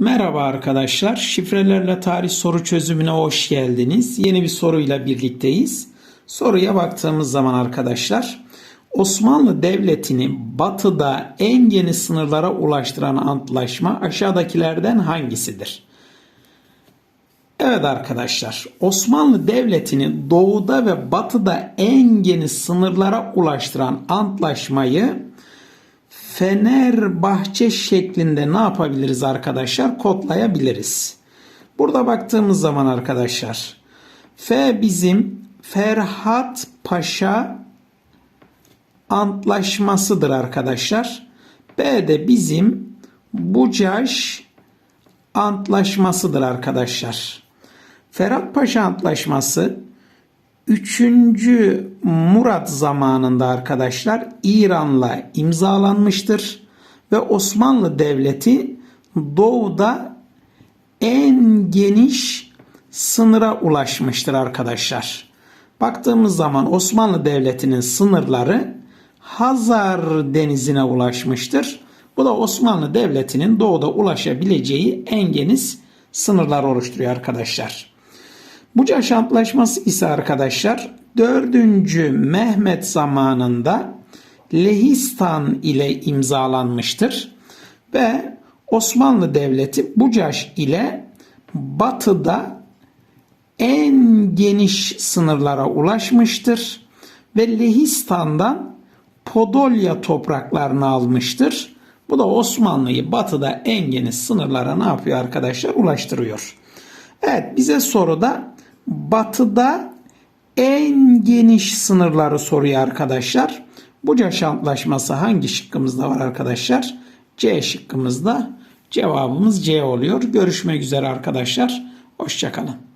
Merhaba arkadaşlar. Şifrelerle tarih soru çözümüne hoş geldiniz. Yeni bir soruyla birlikteyiz. Soruya baktığımız zaman arkadaşlar Osmanlı Devleti'ni batıda en geniş sınırlara ulaştıran antlaşma aşağıdakilerden hangisidir? Evet arkadaşlar Osmanlı Devleti'ni doğuda ve batıda en geniş sınırlara ulaştıran antlaşmayı Fenerbahçe şeklinde ne yapabiliriz arkadaşlar? Kodlayabiliriz. Burada baktığımız zaman arkadaşlar F bizim Ferhat Paşa antlaşmasıdır arkadaşlar. B de bizim Bucaş antlaşmasıdır arkadaşlar. Ferhat Paşa antlaşması 3. Murat zamanında arkadaşlar İran'la imzalanmıştır ve Osmanlı Devleti doğuda en geniş sınıra ulaşmıştır arkadaşlar. Baktığımız zaman Osmanlı Devleti'nin sınırları Hazar Denizi'ne ulaşmıştır. Bu da Osmanlı Devleti'nin doğuda ulaşabileceği en geniş sınırlar oluşturuyor arkadaşlar. Bucaş Antlaşması ise arkadaşlar 4. Mehmet zamanında Lehistan ile imzalanmıştır ve Osmanlı Devleti Bucaş ile batıda en geniş sınırlara ulaşmıştır ve Lehistan'dan Podolya topraklarını almıştır. Bu da Osmanlı'yı batıda en geniş sınırlara ne yapıyor arkadaşlar? Ulaştırıyor. Evet bize soruda batıda en geniş sınırları soruyor arkadaşlar. Bucaş Antlaşması hangi şıkkımızda var arkadaşlar? C şıkkımızda. Cevabımız C oluyor. Görüşmek üzere arkadaşlar. Hoşçakalın.